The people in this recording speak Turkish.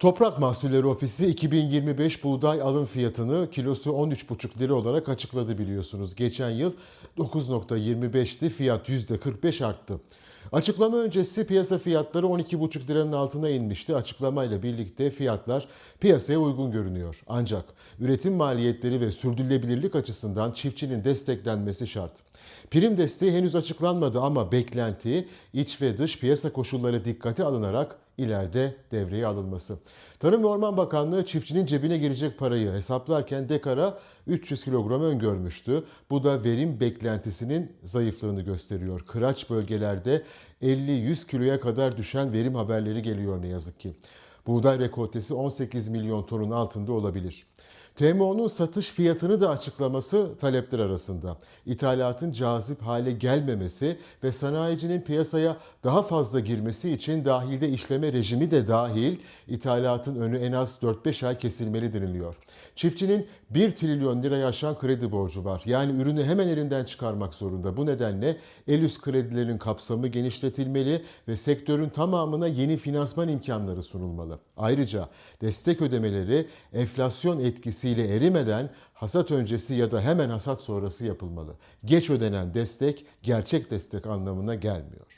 Toprak Mahsulleri Ofisi 2025 buğday alım fiyatını kilosu 13,5 lira olarak açıkladı biliyorsunuz. Geçen yıl 9.25'ti fiyat %45 arttı. Açıklama öncesi piyasa fiyatları 12,5 liranın altına inmişti. Açıklamayla birlikte fiyatlar piyasaya uygun görünüyor. Ancak üretim maliyetleri ve sürdürülebilirlik açısından çiftçinin desteklenmesi şart. Prim desteği henüz açıklanmadı ama beklenti iç ve dış piyasa koşulları dikkate alınarak ileride devreye alınması. Tarım ve Orman Bakanlığı çiftçinin cebine girecek parayı hesaplarken dekara 300 kilogram öngörmüştü. Bu da verim beklentisinin zayıflığını gösteriyor. Kıraç bölgelerde 50-100 kiloya kadar düşen verim haberleri geliyor ne yazık ki. Buğday rekoltesi 18 milyon tonun altında olabilir. TMO'nun satış fiyatını da açıklaması talepler arasında. İthalatın cazip hale gelmemesi ve sanayicinin piyasaya daha fazla girmesi için dahilde işleme rejimi de dahil ithalatın önü en az 4-5 ay kesilmeli deniliyor. Çiftçinin 1 trilyon liraya aşan kredi borcu var. Yani ürünü hemen elinden çıkarmak zorunda. Bu nedenle el üst kredilerin kapsamı genişletilmeli ve sektörün tamamına yeni finansman imkanları sunulmalı. Ayrıca destek ödemeleri enflasyon etkisiyle erimeden hasat öncesi ya da hemen hasat sonrası yapılmalı. Geç ödenen destek gerçek destek anlamına gelmiyor.